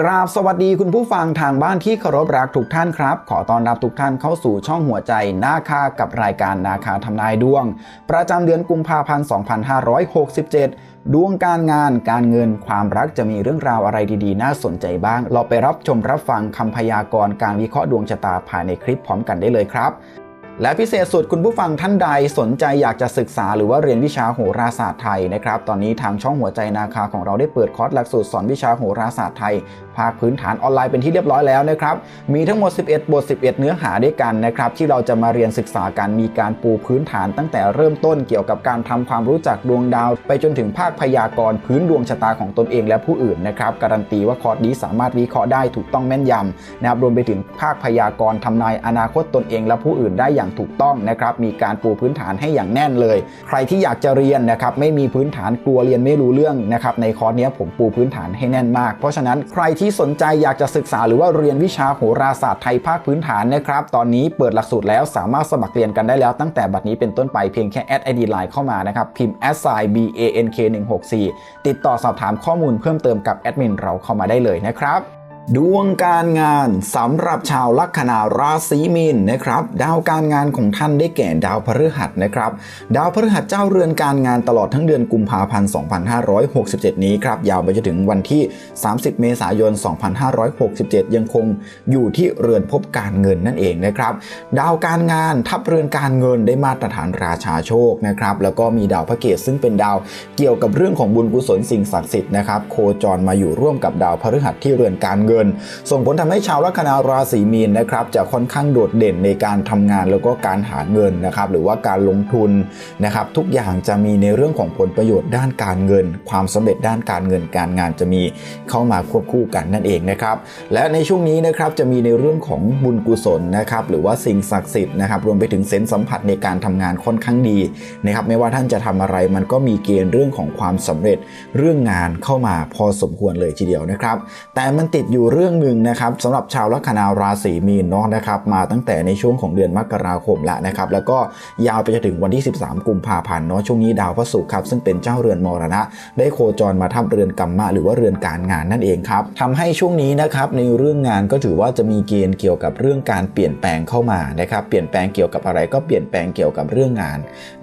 กราบสวัสดีคุณผู้ฟังทางบ้านที่เคารพรักทุกท่านครับ ขอต้อนรับทุกท่านเข้าสู่ช่องหัวใจนาคากับรายการนาคาทำนายดวง ประจำเดือนกุมภาพันธ์ 2567 ดวงการงานการเงินความรักจะมีเรื่องราวอะไรดีๆ น่าสนใจบ้าง เราไปรับชมรับฟังคำพยากรณ์การวิเคราะห์ดวงชะตาภายในคลิปพร้อมกันได้เลยครับ และพิเศษสุดคุณผู้ฟังท่านใดสนใจอยากจะศึกษาหรือว่าเรียนวิชาโหราศาสตร์ไทยนะครับตอนนี้ทางช่องหัวใจนาคาของเราได้เปิดคอร์สหลักสูตรสอนวิชาโหราศาสตร์ไทย ภาคพื้นฐานออนไลน์เป็นที่เรียบร้อยแล้วนะครับมีทั้งหมด 11 บท 11 เนื้อหาด้วยกันนะครับที่เราจะมาเรียนศึกษากันมีการปูพื้นฐานตั้งแต่เริ่มต้นเกี่ยวกับการทำความรู้จักดวงดาว ไปจนถึงภาคพยากรณ์พื้นดวงชะตาของตนเองและผู้อื่นนะครับการันตีว่าคอร์สนี้สามารถวิเคราะห์ได้ถูกต้องแม่นยำนะครับรวมไปถึงภาคพยากรณ์ทำนายอนาคตตนเองและผู้อื่นได้อย่างถูกต้องนะครับมีการปูพื้นฐานให้อย่างแน่นเลย ใครที่อยากจะเรียนนะครับไม่มีพื้นฐานกลัวเรียนไม่รู้เรื่องนะครับในคอร์สนี้ผมปูพื้นฐานให้แน่นมาก เพราะฉะนั้นใครที่สนใจอยากจะศึกษาหรือว่าเรียนวิชาโหราศาสตร์ไทยภาคพื้นฐานนะครับตอนนี้เปิดหลักสูตรแล้วสามารถสมัครเรียนกันได้แล้วตั้งแต่บัดนี้เป็นต้นไปเพียงแค่แอดไอดีไลน์เข้ามานะครับพิมพ์ s i b a n k 1 6 4ติดต่อสอบถามข้อมูลเพิ่มเติมกับแอดมินเราเข้ามาได้เลยนะครับ ดวงการงานสำหรับชาวลัคนาราศีมีนนะครับ ดาวการงานของท่านได้แก่ดาวพฤหัสนะครับ ดาวพฤหัสเจ้าเรือนการงานตลอดทั้งเดือนกุมภาพันธ์2567 นี้ครับ ยาวไปจนถึงวันที่ 30 เมษายน 2567 ยังคงอยู่ที่เรือนพบการเงินนั่นเองนะครับ ดาวการงานทับเรือนการเงินได้มาตรฐานราชาโชคนะครับ แล้วก็มีดาวพระเกศซึ่งเป็นดาวเกี่ยวกับเรื่องของบุญกุศลสิ่งศักดิ์สิทธิ์นะครับโคจรมาอยู่ร่วมกับดาวพฤหัสที่เรือนการเงินส่งผลทำให้ชาวลัคนาราศีมีนนะครับจะค่อนข้างโดดเด่นในการทำงานแล้วก็การหาเงินนะครับหรือว่าการลงทุนนะครับทุกอย่างจะมีในเรื่องของผลประโยชน์ด้านการเงิน ความสำเร็จด้านการเงินการงานจะมีเข้ามาควบคู่กันนั่นเองนะครับและในช่วงนี้นะครับจะมีในเรื่องของบุญกุศลนะครับหรือว่าสิ่งศักดิ์สิทธิ์นะครับรวมไปถึงเซนส์สัมผัสในการทำงานค่อนข้างดีนะครับไม่ว่าท่านจะทำอะไรมันก็มีเกณฑ์เรื่องของความสำเร็จเรื่องงานเข้ามาพอสมควรเลยทีเดียวนะครับ แต่มันติดอยูู่่เรื่องหนึ่งนะครับสำหรับชาวลัคนาราศีมีนเนาะนะครับมาตั้งแต่ในช่วงของเดือนมกราคมละนะครับแล้วก็ยาวไปจนถึงวันที่ 13 กุมภาพันธ์เนาะช่วงนี้ดาวพระศุกร์ครับซึ่งเป็นเจ้าเรือนมรณะ ได้โคจรมาทับเรือนกรรมะหรือว่าเรือนการงานนั่นเองครับทำให้ช่วงนี้นะครับในเรื่องงานก็ถือว่าจะมีเกณฑ์เกี่ยวกับเรื่องการเปลี่ยนแปลงเข้ามานะครับเปลี่ยนแปลงเกี่ยวกับอะไรก็เปลี่ยนแปลงเกี่ยวกับเรื่องงาน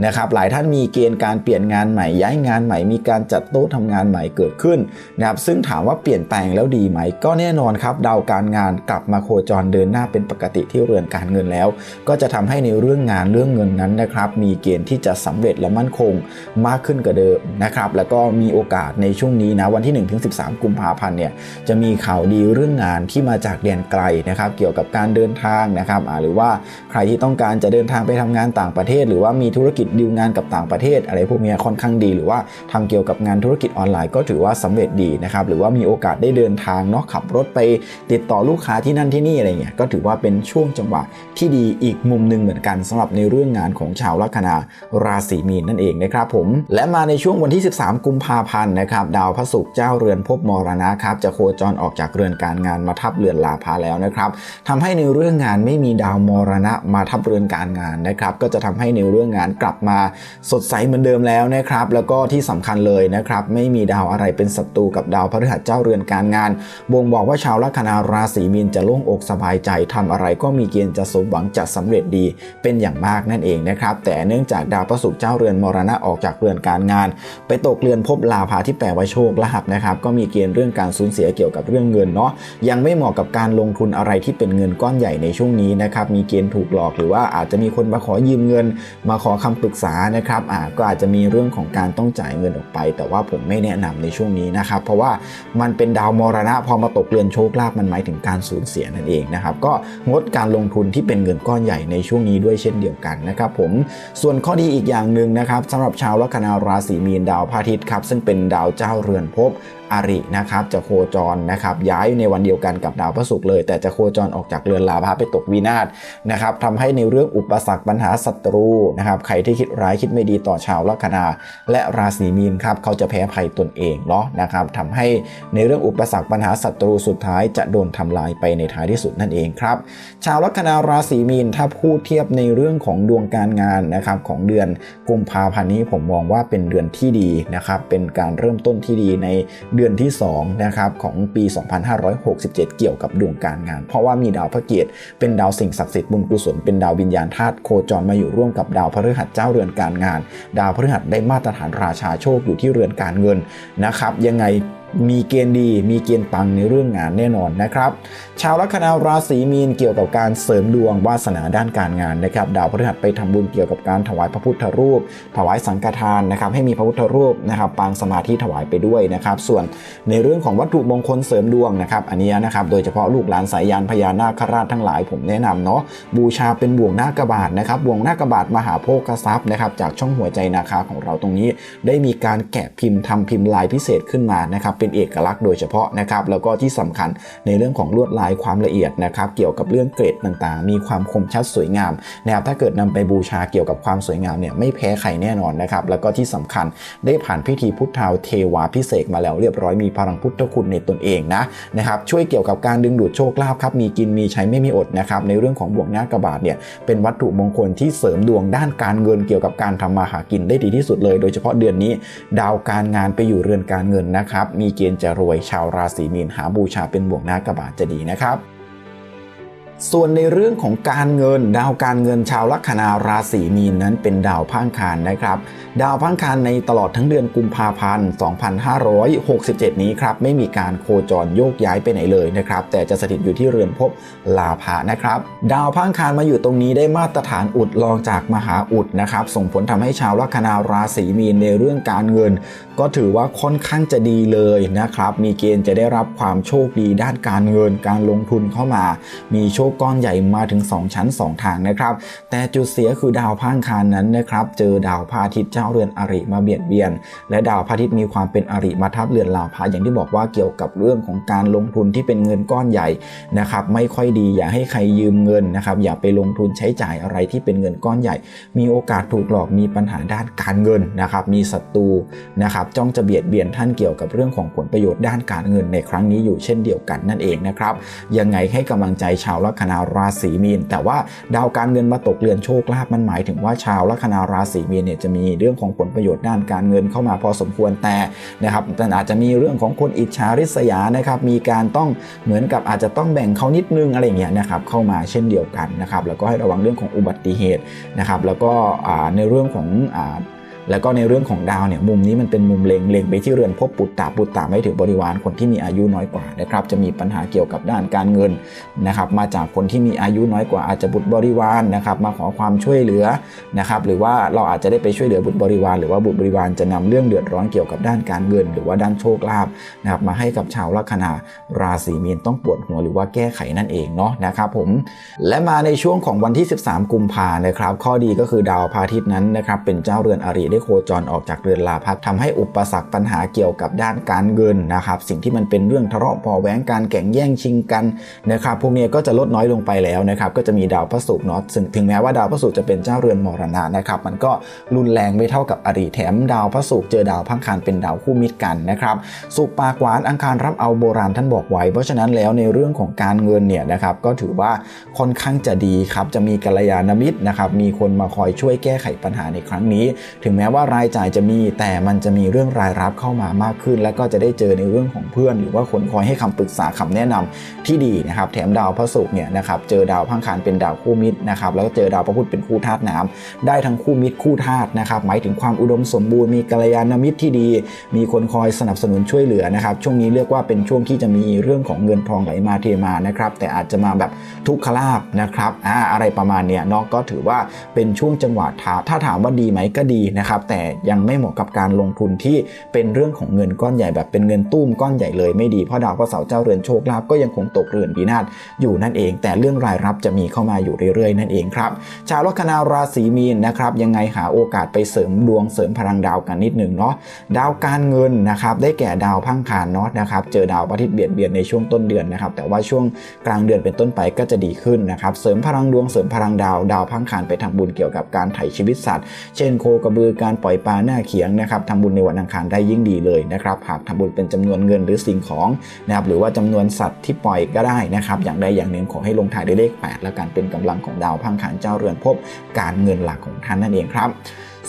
นะครับหลายท่านมีเกณฑ์การเปลี่ยนงานใหม่ย้ายงานใหม่มีการจัดโต๊ะทำงานใหม่เกิดขึ้นนะครับซึ่งถามว่าเปลี่ยนแปลงแล้วดีไหมก็แน่นอนครับดาวการงานกลับมาโคจรเดินหน้าเป็นปกติที่เรือนการเงินแล้ว ก็จะทำให้ในเรื่องงานเรื่องเงินนั้นนะครับ มีเกณฑ์ที่จะสำเร็จและมั่นคงมากขึ้นกว่าเดิมนะครับ แล้วก็มีโอกาสในช่วงนี้นะวันที่ 1-13 กุมภาพันธ์เนี่ยจะมีข่าวดีเรื่องงานที่มาจากแดนไกลนะครับ เกี่ยวกับการเดินทางนะครับหรือว่าใครที่ต้องการจะเดินทางไปทำงานต่างประเทศ หรือว่ามีธุรกิจดีลงานกับต่างประเทศ อะไรพวกนี้ค่อนข้างดี หรือว่าทำเกี่ยวกับงานธุรกิจออนไลน์ก็ถือว่าสำเร็จดีนะครับหรือว่ามีโอกาสได้เดินทางเนาะขับรถไปติดต่อลูกค้าที่นั่นที่นี่อะไรเงี้ยก็ถือว่าเป็นช่วงจังหวะที่ดีอีกมุมหนึ่งเหมือนกันสำหรับในเรื่องงานของชาวลัคนาราศีมีนนั่นเองนะครับผมและมาในช่วงวันที่ 13 กุมภาพันธ์นะครับดาวพระศุกร์เจ้าเรือนภพมรณะครับจะโคจรออกจากเรือนการงานมาทับเรือนลาภาแล้วนะครับทำให้ในเรื่องงานไม่มีดาวมรณะมาทับเรือนการงานนะครับก็จะทำให้ในเรื่องงานกลับมาสดใสเหมือนเดิมแล้วนะครับแล้วก็ที่สำคัญเลยนะครับไม่มีดาวอะไรเป็นศัตรูกับดาวพฤหัสเจ้าเรือนการงานบ่งบอกว่าชาวลัคนาราศีมีนจะโล่งอกสบายใจทำอะไรก็มีเกณฑ์จะสมหวังจะสำเร็จดีเป็นอย่างมากนั่นเองนะครับ แต่เนื่องจากดาวพระศุกร์เจ้าเรือนมรณะออกจากเรือนการงาน ไปตกเรือนภพลาภาที่แปลว่าโชคลาภนะครับก็มีเกณฑ์เรื่องการสูญเสียเกี่ยวกับเรื่องเงินเนาะยังไม่เหมาะกับการลงทุนอะไรที่เป็นเงินก้อนใหญ่ในช่วงนี้นะครับมีเกณฑ์ถูกหลอกหรือว่าอาจจะมีคนมาขอยืมเงิน มาขอคำปรึกษานะครับอ่าก็อาจจะมีเรื่องของการต้องจ่ายเงินออกไป แต่ว่าผมไม่แนะนำในช่วงนี้นะครับเพราะว่ามันเป็นดาวมรณะพอมาตกเรือนโชคลาภมันหมายถึงการสูญเสียนั่นเองนะครับก็งดการลงทุนที่เป็นเงินก้อนใหญ่ในช่วงนี้ด้วยเช่นเดียวกันนะครับผมส่วนข้อดีอีกอย่างหนึ่งนะครับสำหรับชาวลัคนาราศีมีนดาวพระอาทิตย์ครับซึ่งเป็นดาวเจ้าเรือนภพ อรินะครับจะโคจรนะครับย้ายในวันเดียวกันกับดาวพระศุกร์เลย แต่จะโคจรออกจากเรือนลาภะไปตกวินาศนะครับทำให้ในเรื่องอุปสรรคปัญหาศัตรูนะครับใครที่คิดร้ายคิดไม่ดีต่อชาวลัคนาและราศีมีนครับเขาจะแพ้ภัยตนเองเนาะนะครับทำให้ในเรื่องอุปสรรคปัญหาศัตรูสุดท้ายจะโดนทำลายไปในท้ายที่สุดนั่นเองครับชาวลัคนาราศีมีนถ้าพูดเทียบในเรื่องของดวงการงานนะครับของเดือนกุมภาพันธ์นี้ผมมองว่าเป็นเดือนที่ดีนะครับเป็นการเริ่มต้นที่ดีในเดือนอนที่2นะครับของปี 2567 เกี่ยวกับดวงการงาน เพราะว่ามีดาวพระเกียรติเป็นดาวสิ่งศักดิ์สิทธิ์บุญกุศลเป็นดาววิญญาณธาตุโคจรมาอยู่ร่วมกับดาวพฤหัสเจ้าเรือนการงาน ดาวพฤหัสได้มาตรฐานราชาโชคอยู่ที่เรือนการเงินนะครับยังไง มีเกณฑ์ดี มีเกณฑ์ปังในเรื่องงานแน่นอนนะครับ ชาวลัคนาราศีมีนเกี่ยวกับการเสริมดวงวาสนาด้านการงานนะครับ ดาวพฤหัสไปทำบุญเกี่ยวกับการถวายพระพุทธรูป ถวายสังฆทานนะครับ ให้มีพระพุทธรูปนะครับปางสมาธิถวายไปด้วยนะครับ ส่วนในเรื่องของวัตถุมงคลเสริมดวงนะครับ อันนี้นะครับ โดยเฉพาะลูกหลานสายยานพญานาคราชทั้งหลายผมแนะนำเนาะ บูชาเป็นบ่วงหน้ากระบาดนะครับ บ่วงหน้ากระบาดมหาโภคทรัพย์นะครับ จากช่องหัวใจนาคาของเราตรงนี้ ได้มีการแกะพิมพ์ทำพิมพ์ลายพิเศษขึ้นมานะครับเป็นเอกลักษณ์โดยเฉพาะนะครับแล้วก็ที่สำคัญในเรื่องของลวดลายความละเอียดนะครับเกี่ยวกับเรื่องเกรดต่างๆ มีความคมชัดสวยงามนะครับถ้าเกิดนำไปบูชาเกี่ยวกับความสวยงามเนี่ยไม่แพ้ใครแน่นอนนะครับแล้วก็ที่สำคัญได้ผ่านพิธีพุทธาเทวาพิเศษมาแล้วเรียบร้อยมีพลังพุทธคุณในตนเองนะนะครับช่วยเกี่ยวกับการดึงดูดโชคลาภครับมีกินมีใช้ไม่มีอดนะครับในเรื่องของบวกหน้ากระบาดเนี่ยเป็นวัตถุมงคลที่เสริมดวงด้านการเงินเกี่ยวกับการทำมาหากินได้ดีที่สุดเลย โดยเฉพาะเดือนนี้ ดาวการงานไปอยู่เรือนการเงินนะครับมีเกณฑ์จะรวยชาวราศีมีนหาบูชาเป็นบวกหน้ากระบาดจะดีนะครับ ส่วนในเรื่องของการเงิน ดาวการเงินชาวลัคนาราศีมีนนั้นเป็นดาวพังคารนะครับ ดาวพังคารในตลอดทั้งเดือนกุมภาพันธ์ 2567 นี้ครับไม่มีการโคจรโยกย้ายไปไหนเลยนะครับ แต่จะสถิตอยู่ที่เรือนภพลาภะนะครับ ดาวพังคารมาอยู่ตรงนี้ได้มาตรฐานอุดรองจากมหาอุดนะครับ ส่งผลทำให้ชาวลัคนาราศีมีนในเรื่องการเงิน ก็ถือว่าค่อนข้างจะดีเลยนะครับ มีเกณฑ์จะได้รับความโชคดีด้านการเงิน การลงทุนเข้ามา มีโชคก้อนใหญ่มาถึง 2 ชั้น 2 ทางนะครับ แต่จุดเสียคือดาวพังคารนั้นนะครับเจอดาวพระอาทิตย์เจ้าเรือนอริมาเบียดเบียน และดาวพระอาทิตย์มีความเป็นอริมาทับเรือนลาภะอย่างที่บอกว่าเกี่ยวกับเรื่องของการลงทุนที่เป็นเงินก้อนใหญ่นะครับไม่ค่อยดีอย่าให้ใครยืมเงินนะครับอย่าไปลงทุนใช้จ่ายอะไรที่เป็นเงินก้อนใหญ่ มีโอกาสถูกหลอกมีปัญหาด้านการเงินนะครับมีศัตรูนะครับจ้องจะเบียดเบียนท่านเกี่ยวกับเรื่องของผลประโยชน์ด้านการเงินในครั้งนี้อยู่เช่นเดียวกันนั่นเองนะครับยังไงให้กำลังใจชาวลัคนาราศีมีน แต่ว่าดาวการเงินมาตกเรือนโชคลาภมันหมายถึงว่าชาวลัคนาราศีมีนเนี่ยจะมีเรื่องของผลประโยชน์ด้านการเงินเข้ามาพอสมควรแต่นะครับแต่อาจจะมีเรื่องของคนอิจฉาริษยานะครับมีการต้องเหมือนกับอาจจะต้องแบ่งเขานิดนึงอะไรอย่างเงี้ยนะครับเข้ามาเช่นเดียวกันนะครับแล้วก็ให้ระวังเรื่องของอุบัติเหตุนะครับแล้วก็ในเรื่องของ แล้วก็ในเรื่องของดาวเนี่ยมุมนี้มันเป็นมุมเลงเลงไปที่เรือนพบปุตตาปุตตาไม่ถือบริวารคนที่มีอายุน้อยกว่านะครับจะมีปัญหาเกี่ยวกับด้านการเงินนะครับมาจากคนที่มีอายุน้อยกว่าอาจจะบุตรบริวารนะครับมาขอความช่วยเหลือนะครับหรือว่าเราอาจจะได้ไปช่วยเหลือบุตรบริวาร หรือว่าบุตรบริวารจะนำเรื่องเดือดร้อนเกี่ยวกับด้านการเงิน หรือว่าด้านโชคลาภนะครับมาให้กับชาวลัคนาราศีมีนต้องปวดหัวหรือว่าแก้ไขนั่นเองเนาะนะครับผมและมาในช่วงของวันที่ 13 กุมภานะครับข้อดีก็คือดาวพาทิตย์นั้นนะครับเป็นเจ้าเรือนอริได้โคจรออกจากเรือนลาพักทำให้อุปสรรคปัญหาเกี่ยวกับด้านการเงินนะครับ สิ่งที่มันเป็นเรื่องทะเลาะเบาะแว้งการแข่งแย่งชิงกันนะครับพวกนี้ก็จะลดน้อยลงไปแล้วนะครับ ก็จะมีดาวพระศุกร์เนาะถึงแม้ว่าดาวพระศุกร์จะเป็นเจ้าเรือนมรณะนะครับ มันก็รุนแรงไม่เท่ากับอริแถมดาวพระศุกร์เจอดาวพังคารเป็นดาวคู่มิตรกันนะครับสุปากวานอังคารรับเอาโบราณท่านบอกไว้ เพราะฉะนั้นแล้วในเรื่องของการเงินเนี่ยนะครับก็ถือว่าค่อนข้างจะดีครับจะมีกัลยาณมิตรนะครับมีคนมาคอยช่วยแก้ไขปัญหาในครั้งนี้ ถึงแม้ว่ารายจ่ายจะมี แต่มันจะมีเรื่องรายรับเข้ามามากขึ้น และก็จะได้เจอในเรื่องของเพื่อน หรือว่าคนคอยให้คำปรึกษาคำแนะนำที่ดีนะครับ แถมดาวพระศุกร์เนี่ยนะครับเจอดาวพังคารเป็นดาวคู่มิตรนะครับแล้วก็เจอดาวพระพุธเป็นคู่ธาตุน้ำได้ทั้งคู่มิตรคู่ธาตุนะครับหมายถึงความอุดมสมบูรณ์มีกัลยาณมิตรที่ดี มีคนคอยสนับสนุนช่วยเหลือนะครับช่วงนี้เรียกว่าเป็นช่วงที่จะมีเรื่องของเงินทองไหลมาเทมานะครับแต่อาจจะมาแบบทุกขลาบนะครับอ่าอะไรประมาณเนี้ยเนาะก็ถือว่าเป็นช่วงจังหวะถ้าถามว่าดีไหมก็ดีนะครับแต่ยังไม่เหมาะกับการลงทุนที่เป็นเรื่องของเงินก้อนใหญ่แบบเป็นเงินตุ้มก้อนใหญ่เลยไม่ดีเพราะดาวพระเสาร์เจ้าเรือนโชคลาภก็ยังคงตกเรือนปีนาศอยู่นั่นเอง แต่เรื่องรายรับจะมีเข้ามาอยู่เรื่อยๆ นั่นเองครับชาวลัคนาราศีมีนนะครับยังไงหาโอกาสไปเสริมดวงเสริมพลังดาวกันนิดหนึ่งเนาะดาวการเงินนะครับได้แก่ดาวพังคารเนาะนะครับเจอดาวพระอาทิตย์เบียดเบียนในช่วงต้นเดือนนะครับแต่ว่าช่วงกลางเดือนเป็นต้นไปก็จะดีขึ้นนะครับเสริมพลังดวงเสริมพลังดาวดาวพังคารไปทำบุญเกี่ยวกับการไถ่ชีวิตสัตว์ เช่นโคกระบือกการปล่อยปลาหน้าเขียงนะครับทำบุญในวันอังคารได้ยิ่งดีเลยนะครับหากทำบุญเป็นจำนวนเงินหรือสิ่งของนะครับหรือว่าจำนวนสัตว์ที่ปล่อยก็ได้นะครับ อย่างใดอย่างหนึ่งขอให้ลงท้ายด้วยเลข 8 และการเป็นกำลังของดาวพังขานเจ้าเรือนพบการเงินหลักของท่านนั่นเองครับ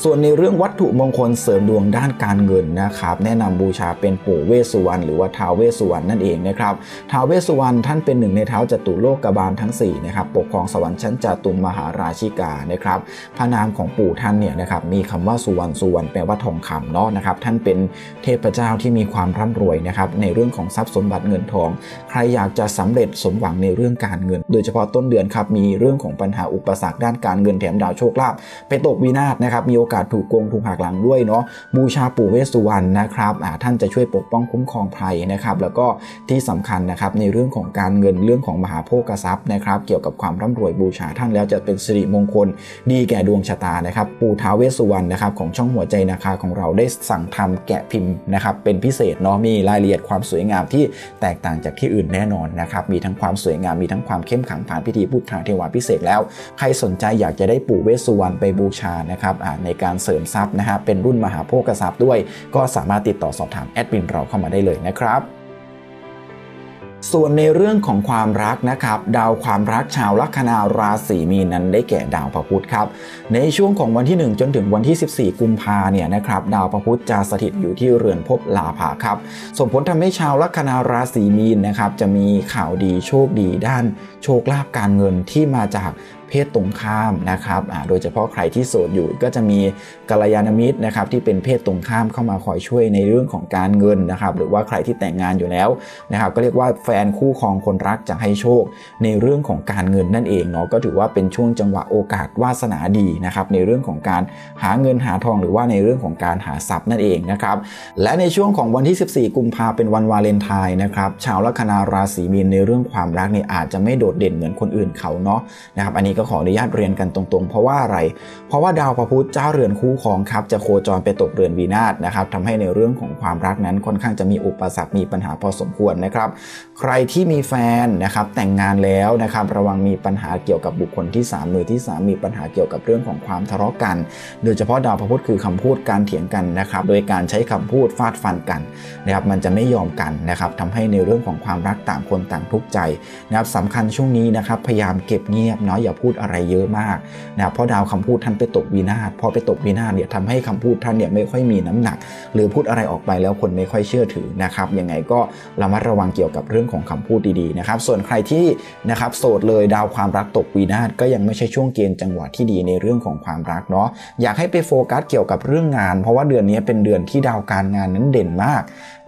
ส่วนในเรื่องวัตถุมงคลเสริมดวงด้านการเงินนะครับ แนะนำบูชาเป็นปู่เวสุวรรณหรือว่าท้าวเวสุวรรณนั่นเองนะครับท้าวเวสุวรรณท่านเป็นหนึ่งในเท้าจตุโลกบาลทั้ง4นะครับปกครองสวรรค์ชั้นจตุมมหาราชิกานะครับพระนามของปู่ท่านเนี่ยนะครับมีคำว่าสุวรรณสุวรรณแปลว่าทองคำเนาะนะครับท่านเป็นเทพเจ้าที่มีความร่ำรวยนะครับในเรื่องของทรัพย์สมบัติเงินทอง ใครอยากจะสำเร็จสมหวังในเรื่องการเงิน โดยเฉพาะต้นเดือนครับมีเรื่องของปัญหาอุปสรรคด้านการเงินแถมดาวโชคลาภไปตกวินาศนะครับมีโอกาสถูกโกงถูกหักหลังด้วยเนาะบูชาปู่เวสสุวรรณนะครับท่านจะช่วยปกป้องคุ้มครองภัยนะครับแล้วก็ที่สำคัญนะครับในเรื่องของการเงินเรื่องของมหาโภคทรัพย์นะครับเกี่ยวกับความร่ำรวยบูชาท่านแล้วจะเป็นสิริมงคล ดีแก่ดวงชะตานะครับปู่ท้าวเวสสุวรรณนะครับของช่องหัวใจนาคาของเราได้สั่งทำแกะพิมพ์นะครับเป็นพิเศษเนาะมีรายละเอียดความสวยงามที่แตกต่างจากที่อื่นแน่นอนนะครับมีทั้งความสวยงามมีทั้งความเข้มขังผ่านพิธีพุทธาเทวาพิเศษแล้ว ใครสนใจอยากจะได้ปู่เวสสุวรรณไปบูชานะครับในการเสริมทรัพย์นะฮะเป็นรุ่นมหาโภคทรัพย์ด้วย ก็สามารถติดต่อสอบถามแอดมินเราเข้ามาได้เลยนะครับส่วนในเรื่องของความรักนะครับ ดาวความรักชาวลัคนาราศีมีนนั้นได้แก่ดาวพระพุธครับ ในช่วงของวันที่ 1 จนถึงวันที่ 14 กุมภาเนี่ยนะครับดาวพระพุธจะสถิตอยู่ที่เรือนภพลาภาครับส่งผลทำให้ชาวลัคนาราศีมีนนะครับจะมีข่าวดีโชคดีด้าน โชคลาภการเงินที่มาจากเพศตรงข้ามนะครับโดยเฉพาะใครที่โสดอยู่ก็จะมีกัลยาณมิตรนะครับที่เป็นเพศตรงข้ามเข้ามาคอยช่วยในเรื่องของการเงินนะครับหรือว่าใครที่แต่งงานอยู่แล้วนะครับก็เรียกว่าแฟนคู่ครองคนรักจะให้โชค ในเรื่องของการเงินนั่นเองเนาะก็ถือว่าเป็นช่วงจังหวะโอกาสวาสนาดีนะครับในเรื่องของการหาเงินหาทองหรือว่าในเรื่องของการหาทรัพย์นั่นเองนะครับและในช่วงของวันที่ 14 กุมภาเป็นวันวาเลนไทน์นะครับชาวลัคนาราศีมีนในเรื่องความรักเนี่ยอาจจะไม่โดดเด่นเหมือนคนอื่นเขาเนาะนะครับอันนี้ก็ขออนุญาตเรียนกันตรงๆ เพราะว่าอะไร เพราะว่าดาวพระพุธเจ้าเรือนคู่ครองครับจะโคจรไปตกเรือนวีนาศนะครับทำให้ในเรื่องของความรักนั้นค่อนข้างจะมีอุปสรรคมีปัญหาพอสมควรนะครับ ใครที่มีแฟนนะครับแต่งงานแล้วนะครับระวังมีปัญหาเกี่ยวกับบุคคลที่ 3 มือที่ 3 มีปัญหาเกี่ยวกับเรื่องของความทะเลาะกัน โดยเฉพาะดาวพระพุธคือคำพูดการเถียงกันนะครับโดยการใช้คำพูดฟาดฟันกันนะครับมันจะไม่ยอมกันนะครับทำให้ในเรื่องของความรักต่างคนต่างทุกข์ใจนะครับสำคัญช่วงนี้นะครับพยายามเก็บเงียบเนาะอย่าพูดูดอะไรเยอะมากนะครับเพราะดาวคำพูดท่านไปตกวีนาศพอไปตกวีนาศเนี่ยทำให้คำพูดท่านเนี่ยไม่ค่อยมีน้ำหนัก หรือพูดอะไรออกไปแล้วคนไม่ค่อยเชื่อถือนะครับยังไงก็ระมัดระวังเกี่ยวกับเรื่องของคำพูดดีๆนะครับส่วนใครที่นะครับโสดเลยดาวความรักตกวีนาศก็ยังไม่ใช่ช่วงเกณฑ์จังหวะที่ดีในเรื่องของความรักเนาะอยากให้ไปโฟกัสเกี่ยวกับเรื่องงาน เพราะว่าเดือนนี้เป็นเดือนที่ดาวการงานนั้นเด่นมาก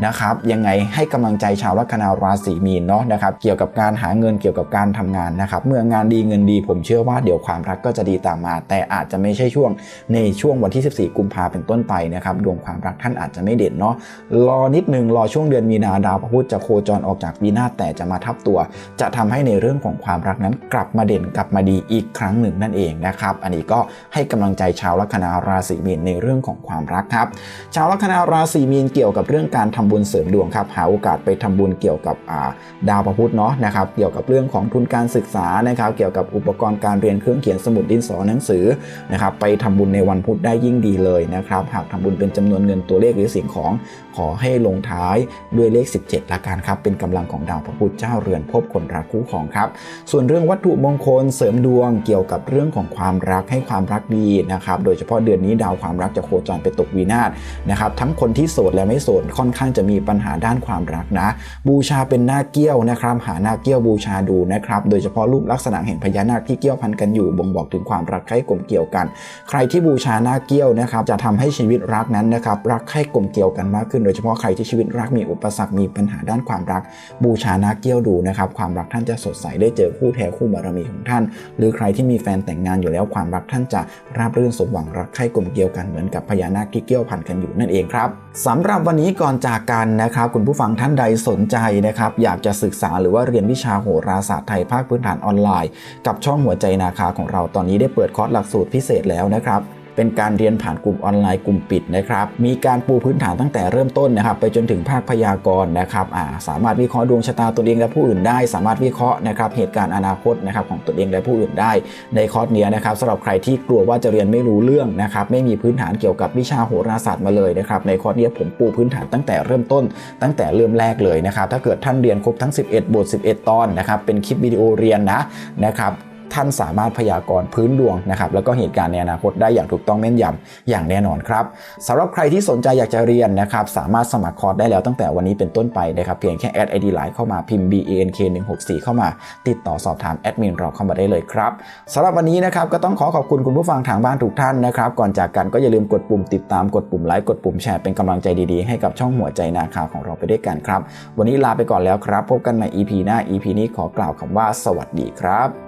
นะครับยังไงให้กำลังใจชาวลัคนาราศีมีนเนาะนะครับเกี่ยวกับการหาเงินเกี่ยวกับการทำงานนะครับเมื่องานดีเงินดีผมเชื่อว่าเดี๋ยวความรักก็จะดีตามมา แต่อาจจะไม่ใช่ช่วงในช่วงวันที่ 14 กุมภาเป็นต้นไปนะครับดวงความรักท่านอาจจะไม่เด่นเนาะรอนิดนึงรอช่วงเดือนมีนาดาวพระพุธจะโคจรออกจากวีนาแต่จะมาทับตัว จะทำให้ในเรื่องของความรักนั้นกลับมาเด่นกลับมาดีอีกครั้งหนึ่งนั่นเองนะครับอันนี้ก็ให้กำลังใจชาวลัคนาราศีมีนในเรื่องของความรักครับ ชาวลัคนาราศีมีนเกี่ยวกับเรื่องการทำบุญเสริมดวงครับหาโอกาสไปทำบุญเกี่ยวกับดาวพระพุธเนาะนะครับเกี่ยวกับเรื่องของทุนการศึกษานะครับเกี่ยวกับอุปกรณ์การเรียนเครื่องเขียนสมุดดินสอหนังสือนะครับไปทำบุญในวันพุธได้ยิ่งดีเลยนะครับหากทำบุญเป็นจำนวนเงินตัวเลขหรือสิ่งของขอให้ลงท้ายด้วยเลข 17ละกันครับเป็นกำลังของดาวพระพุธเจ้าเรือนพบคนรักคู่ของครับ ส่วนเรื่องวัตถุมงคลเสริมดวงเกี่ยวกับเรื่องของความรักให้ความรักดีนะครับโดยเฉพาะเดือนนี้ดาวความรักจะโคจรไปตกวีนาศนะครับทั้งคนที่โสดและไม่โสดค่อนข้างจะมีปัญหาด้านความรักนะ บูชาเป็นหน้าเกี้ยวนะครับ หาหน้าเกี้ยวบูชาดูนะครับ โดยเฉพาะรูปลักษณะแห่งพญานาคที่เกี้ยวพันกันอยู่บ่งบอกถึงความรักใคร่กลมเกี่ยวกัน ใครที่บูชาหน้าเกี้ยวนะครับ จะทำให้ชีวิตรักนั้นนะครับรักใคร่กลมเกี่ยวกันมากขึ้น โดยเฉพาะใครที่ชีวิตรักมีอุปสรรคมีปัญหาด้านความรัก บูชาหน้าเกี้ยวดูนะครับความรักท่านจะสดใสได้เจอคู่แท้คู่บารมีของท่าน หรือใครที่มีแฟนแต่งงานอยู่แล้วความรักท่านจะราบรื่นสมหวังรักใคร่กลมเกี่ยวกันเหมือนกับพญานาคที่เกี้ยวพันกันอยู่นั่นเองครับ สำหรับวันนี้ก่อนจากกันนะครับ คุณผู้ฟังท่านใดสนใจนะครับ อยากจะศึกษาหรือว่าเรียนวิชาโหราศาสตร์ไทยภาคพื้นฐานออนไลน์ กับช่องหัวใจนาคาของเราตอนนี้ได้เปิดคอร์สหลักสูตรพิเศษแล้วนะครับ เป็นการเรียนผ่านกลุ่มออนไลน์กลุ่มปิดนะครับ มีการปูพื้นฐานตั้งแต่เริ่มต้นนะครับ ไปจนถึงภาคพยากรณ์นะครับอ่าสามารถวิเคราะห์ดวงชะตาตนเองและผู้อื่นได้ สามารถวิเคราะห์นะครับเหตุการณ์อนาคตนะครับของตนเองและผู้อื่นได้ ในคอร์สนี้นะครับสำหรับใครที่กลัวว่าจะเรียนไม่รู้เรื่องนะครับ ไม่มีพื้นฐานเกี่ยวกับวิชาโหราศาสตร์มาเลยนะครับ ในคอร์สนี้ผมปูพื้นฐานตั้งแต่เริ่มต้น ตั้งแต่เริ่มแรกเลยนะครับ ถ้าเกิดท่านเรียนครบทั้ง 11 บท 11 ตอนนะครับ เป็นคลิปวิดีโอเรียนนะนะครับ ท่านสามารถพยากรณ์พื้นดวงนะครับแล้วก็เหตุการณ์ในอนาคตได้อย่างถูกต้องแม่นยำอย่างแน่นอนครับสำหรับใครที่สนใจอยากจะเรียนนะครับสามารถสมัครคอร์สได้แล้วตั้งแต่วันนี้เป็นต้นไปนะครับเพียงแค่แอดไอดีไลน์เข้ามาพิมพ์ BANK 1 6 4เข้ามา ติดต่อสอบถามแอดมินเราเข้ามาได้เลยครับสำหรับวันนี้นะครับก็ต้องขอขอบคุณคุณผู้ฟังทางบ้านทุกท่านนะครับก่อนจากกันก็อย่าลืมกดปุ่มติดตามกดปุ่มไลค์กดปุ่มแชร์เป็นกำลังใจดีๆให้กับช่องหัวใจนาคาของเราไปด้วยกันครับ วันนี้ลาไปก่อนแล้วครับ พบกันใหม่ EP หน้า EP นี้ขอกล่าวคำว่าสวัสดีครับ